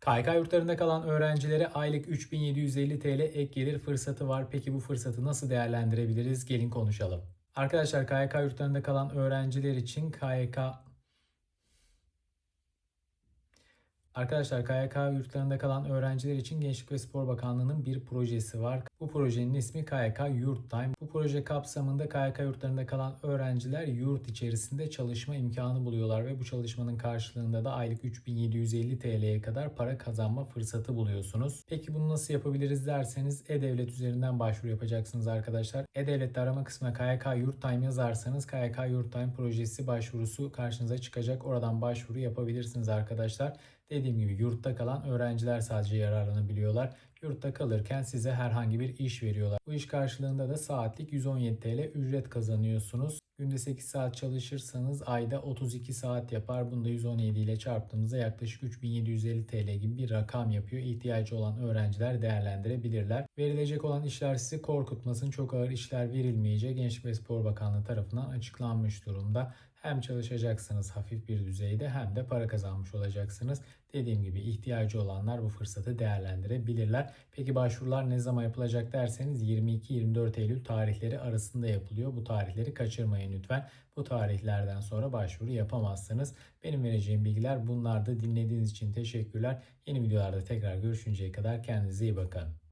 KYK yurtlarında kalan öğrencilere aylık 3750 TL ek gelir fırsatı var. Peki bu fırsatı nasıl değerlendirebiliriz? Gelin konuşalım. Arkadaşlar KYK yurtlarında kalan öğrenciler için KYK Arkadaşlar KYK yurtlarında kalan öğrenciler için Gençlik ve Spor Bakanlığı'nın bir projesi var. Bu projenin ismi KYK Yurt Time. Bu proje kapsamında KYK yurtlarında kalan öğrenciler yurt içerisinde çalışma imkanı buluyorlar ve bu çalışmanın karşılığında da aylık 3750 TL'ye kadar para kazanma fırsatı buluyorsunuz. Peki bunu nasıl yapabiliriz derseniz E-Devlet üzerinden başvuru yapacaksınız arkadaşlar. E-Devlet'te arama kısmına KYK Yurt Time yazarsanız KYK Yurt Time projesi başvurusu karşınıza çıkacak. Oradan başvuru yapabilirsiniz arkadaşlar. Dediğim gibi yurtta kalan öğrenciler sadece yararlanabiliyorlar. Yurtta kalırken size herhangi bir iş veriyorlar. Bu iş karşılığında da saatlik 117 TL ücret kazanıyorsunuz. Günde 8 saat çalışırsanız ayda 32 saat yapar. Bunu da 117 ile çarptığımızda yaklaşık 3750 TL gibi bir rakam yapıyor. İhtiyacı olan öğrenciler değerlendirebilirler. Verilecek olan işler sizi korkutmasın. Çok ağır işler verilmeyecek. Gençlik ve Spor Bakanlığı tarafından açıklanmış durumda. Hem çalışacaksınız hafif bir düzeyde hem de para kazanmış olacaksınız. Dediğim gibi ihtiyacı olanlar bu fırsatı değerlendirebilirler. Peki başvurular ne zaman yapılacak derseniz 22-24 Eylül tarihleri arasında yapılıyor. Bu tarihleri kaçırmayın lütfen. Bu tarihlerden sonra başvuru yapamazsınız. Benim vereceğim bilgiler bunlardı. Dinlediğiniz için teşekkürler. Yeni videolarda tekrar görüşünceye kadar kendinize iyi bakın.